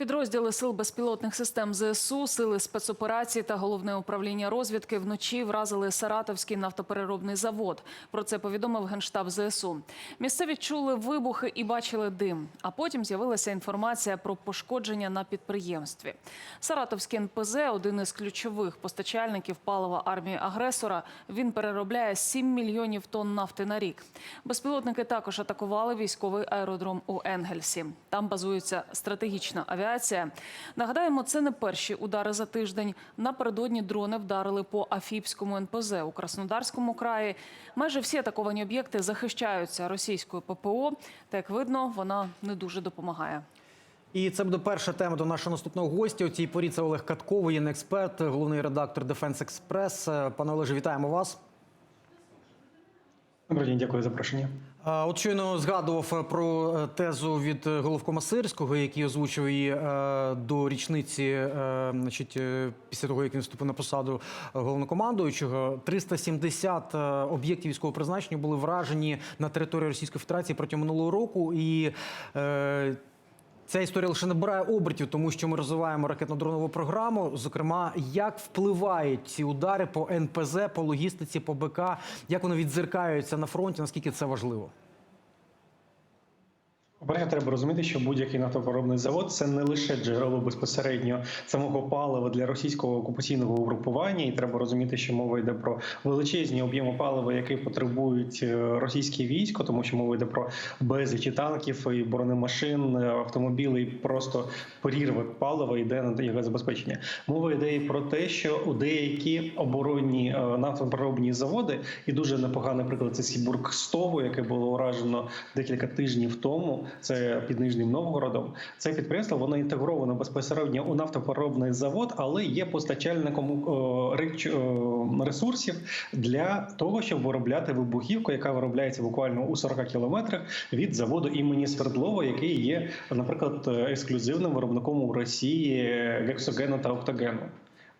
Підрозділи сил безпілотних систем ЗСУ, сили спецоперацій та головне управління розвідки вночі вразили Саратовський нафтопереробний завод. Про це повідомив генштаб ЗСУ. Місцеві чули вибухи і бачили дим. А потім з'явилася інформація про пошкодження на підприємстві. Саратовський НПЗ один із ключових постачальників палива армії агресора. Він переробляє 7 мільйонів тонн нафти на рік. Безпілотники також атакували військовий аеродром у Енгельсі. Там базується стратегічна авіація. Нагадаємо, це не перші удари за тиждень. Напередодні дрони вдарили по Афіпському НПЗ у Краснодарському краї. Майже всі атаковані об'єкти захищаються російською ППО. Та як видно, вона не дуже допомагає. І це буде перша тема до нашого наступного гостя. У цій порі це Олег Катко, воєнний експерт, головний редактор Дефенс Експрес. Пане Олеже, вітаємо вас. Добрий день, дякую за запрошення. От щойно згадував про е, тезу від е, головкома Сирського, який озвучив її е, до річниці, е, значить, е, після того, як він вступив на посаду головнокомандуючого. 370 е, об'єктів військового призначення були вражені на території Російської Федерації протягом минулого року. І е, Ця історія лише набирає обертів, тому що ми розвиваємо ракетно-дронову програму. Зокрема, як впливають ці удари по НПЗ, по логістиці, по БК, як вони відзеркаються на фронті, наскільки це важливо? По-перше, треба розуміти, що будь-який нафтопереробний завод це не лише джерело безпосередньо самого палива для російського окупаційного угрупування, і треба розуміти, що мова йде про величезні об'єми палива, які потребують е, російське військо, тому що мова йде про безліч і танків і бронемашин, е, автомобілів, і просто порірвок палива йде на його забезпечення. Мова йде і про те, що у деякі оборонні е, нафтопереробні заводи, і дуже непоганий приклад це Сібург 100 яке було уражено декілька тижнів тому. Це під Нижнім Новгородом. Це підприємство воно інтегровано безпосередньо у нафтопереробний завод, але є постачальником реч- ресурсів для того, щоб виробляти вибухівку, яка виробляється буквально у 40 кілометрах від заводу імені Свердлова, який є, наприклад, ексклюзивним виробником у Росії гексогену та октогену.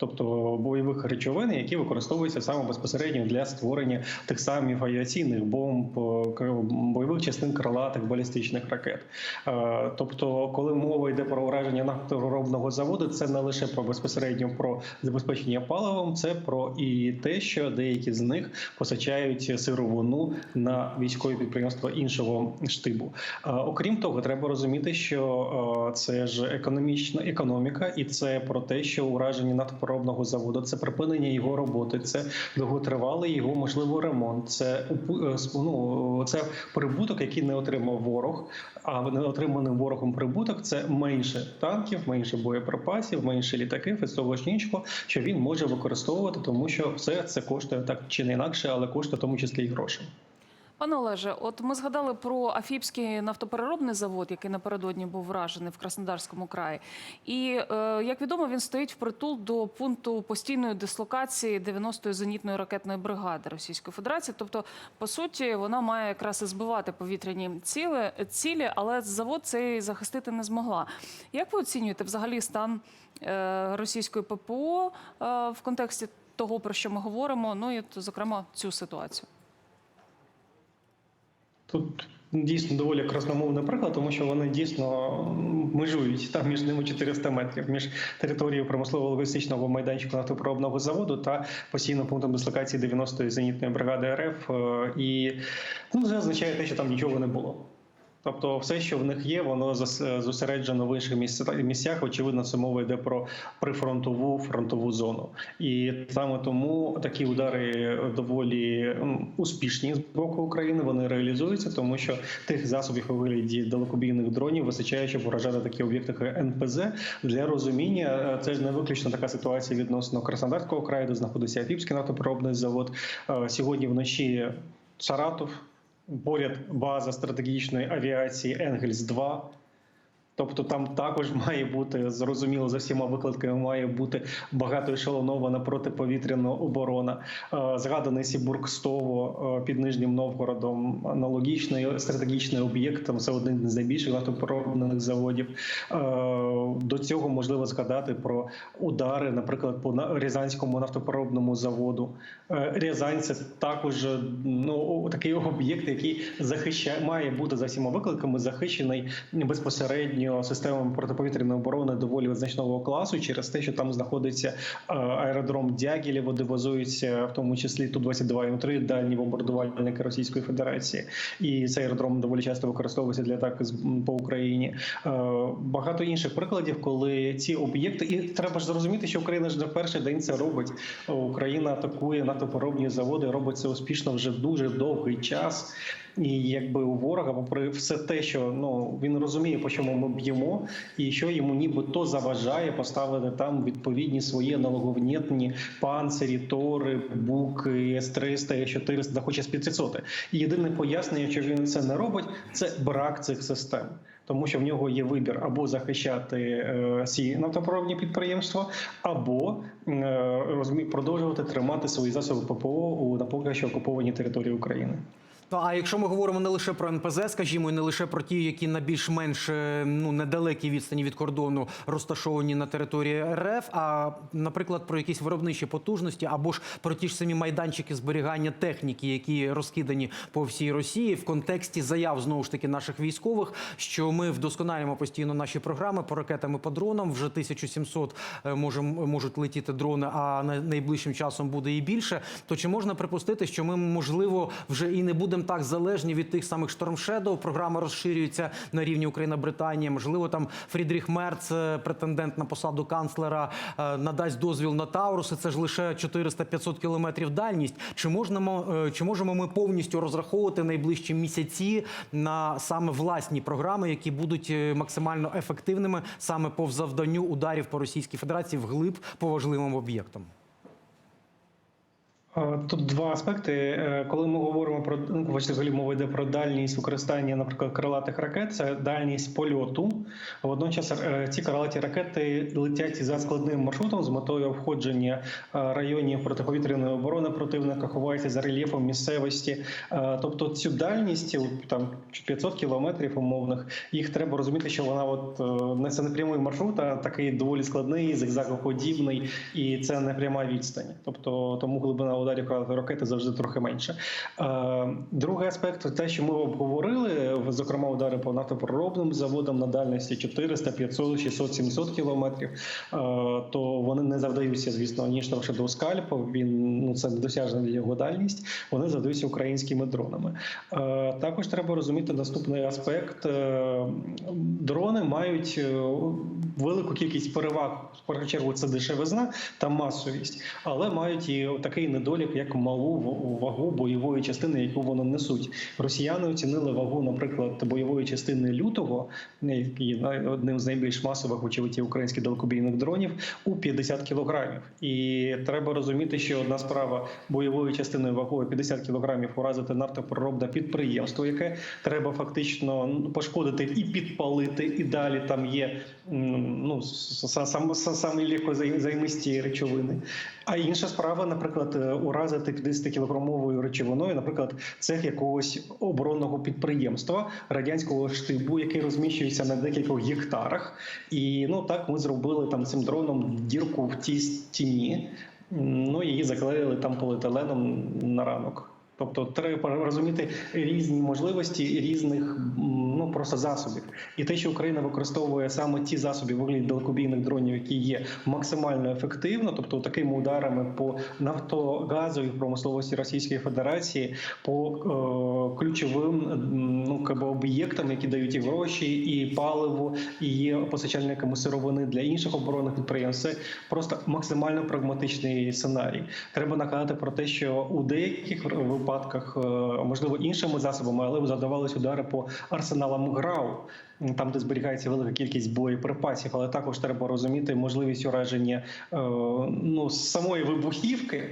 Тобто бойових речовин, які використовуються саме безпосередньо для створення тих самих авіаційних бомб, е, бойових частин крилатих балістичних ракет. Е, Тобто, коли мова йде про ураження нафторобного заводу, це не лише про безпосередньо про забезпечення паливом, це про і те, що деякі з них постачають сировину на військові підприємства іншого штибу. Е, Окрім того, треба розуміти, що це ж економічна економіка, і це про те, що ураження нафтопереробного заводу це припинення його роботи, це довготривалий його можливо ремонт. Це е, ну, це прибуток, який не отримав ворог. А не отриманим ворогом прибуток це менше танків, менше боєприпасів, менше літаків і того ж іншого, що він може використовувати, тому що все це коштує так чи не інакше, але коштує в тому числі і гроші. Пане Олеже, от ми згадали про Афіпський нафтопереробний завод, який напередодні був вражений в Краснодарському краї. І е, як відомо, він стоїть впритул до пункту постійної дислокації 90-ї зенітної ракетної бригади Російської Федерації. Тобто, по суті, вона має якраз і збивати повітряні ціли, цілі, але завод цей захистити не змогла. Як ви оцінюєте взагалі стан е, російської ППО е, в контексті того, про що ми говоримо? Ну і, зокрема, цю ситуацію? Тут дійсно доволі красномовний приклад, тому що вони дійсно межують там між ними 400 метрів між територією промислово-логістичного майданчику нафтопроводного заводу та постійним пунктом дислокації 90-ї зенітної бригади РФ. е, І ну, це означає те, що там нічого не було. Тобто, все, що в них є, воно зосереджено в інших місця- місцях. Очевидно, це мова йде про прифронтову фронтову зону, і саме тому такі удари доволі успішні з боку України. Вони реалізуються, тому що тих засобів у вигляді далекобійних дронів вистачає, щоб вражати такі об'єкти, як НПЗ. Для розуміння е, це ж не виключно така ситуація відносно Краснодарського краю, де знаходиться Афіпський нафтопереробний завод. Е, Сьогодні вночі Саратов. Поряд база стратегічної авіації Енгельс 2 Тобто там також має бути зрозуміло за всіма викладками, має бути багатоешелонована протиповітряна оборона. Е, Згаданий Сібургстово е, під Нижнім Новгородом аналогічний стратегічний об'єкт. Це один з найбільших нафтопереробних заводів. Е, До цього можливо згадати про удари, наприклад, по Рязанському нафтопереробному заводу. Рязань це також ну такий об'єкт, який захищає, має бути за всіма викликами захищений безпосередньо системами протиповітряної оборони доволі значного класу через те, що там знаходиться е, аеродром Дягілєво, де базуються в тому числі ту 22 м 3 дальні бомбардувальники Російської Федерації, і цей аеродром доволі часто використовується для атаки з- по Україні. Е, Багато інших прикладів, коли ці об'єкти, і треба ж зрозуміти, що Україна ж не перший день це робить. Україна атакує нафтопереробні заводи, робить це успішно вже дуже довгий час. І якби у ворога, попри все те, що ну він розуміє, по чому ми б'ємо, і що йому нібито заважає поставити там відповідні свої аналоговнітні панцирі, тори, буки, С-300, С-400, да хоче з 500. І єдине пояснення, що він це не робить, це брак цих систем. Тому що в нього є вибір або захищати е, ці нафтопереробні підприємства, або е, розумі- продовжувати тримати свої засоби ППО у на поки що окупованій території України. А якщо ми говоримо не лише про НПЗ, скажімо, і не лише про ті, які на більш-менш е, ну недалекій відстані від кордону розташовані на території РФ, а наприклад, про якісь виробничі потужності, або ж про ті ж самі майданчики зберігання техніки, які розкидані по всій Росії, в контексті заяв знову ж таки наших військових, що ми вдосконалюємо постійно наші програми по ракетам і по дронам. Вже 1700 е, можем, можуть летіти дрони, а на- найближчим часом буде і більше. То чи можна припустити, що ми можливо вже і не будемо так залежні від тих самих Shadow? Програма розширюється на рівні Україна-Британія. Можливо, там Фрідріх Мерц, е, претендент на посаду канцлера, е, надасть дозвіл на Тауруси. Це ж лише 400-500 кілометрів дальність. Чи можна е, чи можемо ми повністю розраховувати найближчі місяці на саме власні програми, які будуть максимально ефективними саме по завданню ударів по Російській Федерації вглиб по важливим об'єктам? Тут два аспекти. Е, Коли ми говоримо про ну, взагалі мова йде про дальність використання, наприклад, крилатих ракет, це дальність польоту. Водночас е, ці крилаті ракети летять за складним маршрутом з метою обходження е, районів протиповітряної оборони противника, ховаються за рельєфом місцевості. Тобто цю дальність там 500 кілометрів умовних, їх треба розуміти, що вона от не це не прямий маршрут, а такий доволі складний, зигзагоподібний, і це не пряма відстань. Тобто тому глибина ударів ракети завжди трохи менше. Е, Другий аспект, те, що ми обговорили, зокрема удари по нафтопереробним заводам на дальності 400, 500, 600, 700 кілометрів, е, то вони не завдаються, звісно, ніж там до скальпу. Він ну це недосяжна його дальність. Вони завдаються українськими дронами. Е, Також треба розуміти наступний аспект: дрони мають велику кількість переваг. В першу чергу це дешевизна та масовість, але мають і такий недолік, як малу вагу бойової частини, яку вони несуть. Росіяни оцінили вагу, наприклад, бойової частини лютого, який є одним з найбільш масових очевидь українських далекобійних дронів, у 50 кілограмів. І треба розуміти, що одна справа бойовою частиною вагою 50 кілограмів уразити нафтопереробне підприємство, яке треба фактично ну, пошкодити і підпалити, і далі там є ну самі легкозаймисті речовини. А інша справа, наприклад, е, уразити 50-кілограмовою речовиною, наприклад, цех якогось оборонного підприємства радянського штибу, який розміщується на декількох гектарах. І ну так ми зробили там цим дроном дірку в тій стіні. Ну її заклеїли там поліетиленом на ранок. Тобто треба розуміти різні можливості різних ну просто засобів, і те, що Україна використовує саме ті засоби вигляді далекобійних дронів, які є максимально ефективно, тобто такими ударами по нафтогазовій промисловості Російської Федерації, по е, ключовим ну об'єктам, які дають і гроші, і паливо, і є постачальниками сировини для інших оборонних підприємств. Це просто максимально прагматичний сценарій. Треба нагадати про те, що у деяких випадках, е, можливо, іншими засобами, але задавались удари по арсеналам ГРАУ. Там, де зберігається велика кількість боєприпасів, але також треба розуміти можливість ураження е, ну самої вибухівки.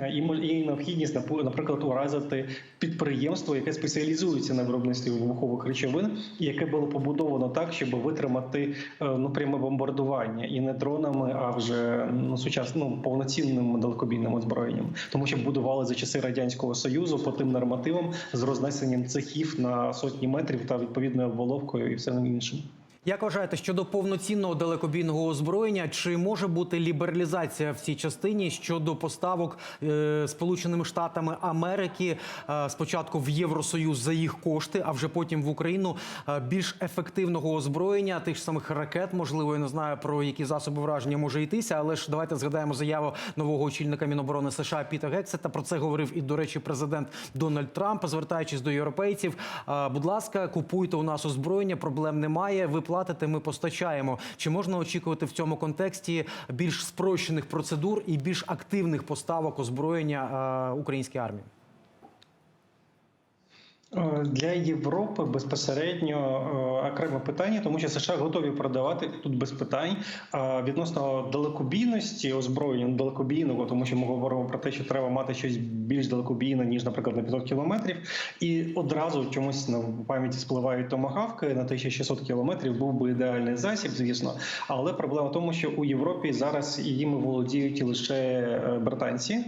е, І необхідність наприклад уразити підприємство, яке спеціалізується на виробництві вибухових речовин, яке було побудовано так, щоб витримати е, ну пряме бомбардування і не дронами, а вже ну сучасним ну, повноцінним далекобійним озброєнням, тому що будували за часи радянського союзу по тим нормативам з рознесенням цехів на сотні метрів та відповідною обволовкою і все 才能赢输。Як вважаєте, щодо повноцінного далекобійного озброєння, чи може бути лібералізація в цій частині щодо поставок е, Сполученими Штатами Америки е, спочатку в Євросоюз за їх кошти, а вже потім в Україну е, більш ефективного озброєння, тих самих ракет, можливо, я не знаю про які засоби враження може йтися, але ж давайте згадаємо заяву нового очільника Міноборони США Піта Гексета. Про це говорив і, до речі, президент Дональд Трамп, звертаючись до європейців. Е, Будь ласка, купуйте у нас озброєння, проблем немає. Ви платите, ми постачаємо. Чи можна очікувати в цьому контексті більш спрощених процедур і більш активних поставок озброєння української українській армії? Е, Для Європи безпосередньо е, окреме питання, тому що США готові продавати тут без питань. Відносно далекобійності озброєння ну, далекобійного, тому що ми говоримо про те, що треба мати щось більш далекобійне, ніж, наприклад, на 500 кілометрів. І одразу чомусь на пам'яті спливають томагавки на 1600 кілометрів. Був би ідеальний засіб, звісно. Але проблема в тому, що у Європі зараз їми володіють лише е, британці.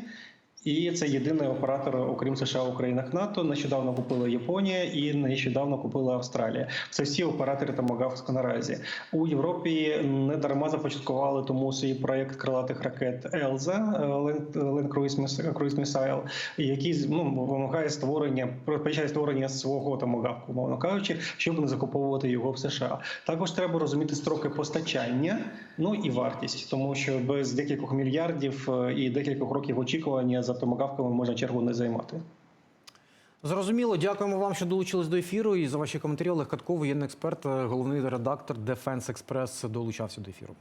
І це єдиний оператор, окрім США у країнах НАТО. Нещодавно купила Японія і нещодавно купила Австралія. Це всі оператори Томагавк наразі у Європі. Не дарма започаткували тому свій проект крилатих ракет Елза Land Cruise Missile, який ну, вимагає створення передбачає створення свого томагавку, мовно кажучи, щоб не закуповувати його в США. Також треба розуміти строки постачання, ну і вартість, тому що без декількох мільярдів е, і декількох років очікування за томагавками можна чергу не займати. Зрозуміло, дякуємо вам, що долучились до ефіру. І за ваші коментарі Олег Катков, воєнний експерт, е, головний редактор Defense Express долучався до ефіру.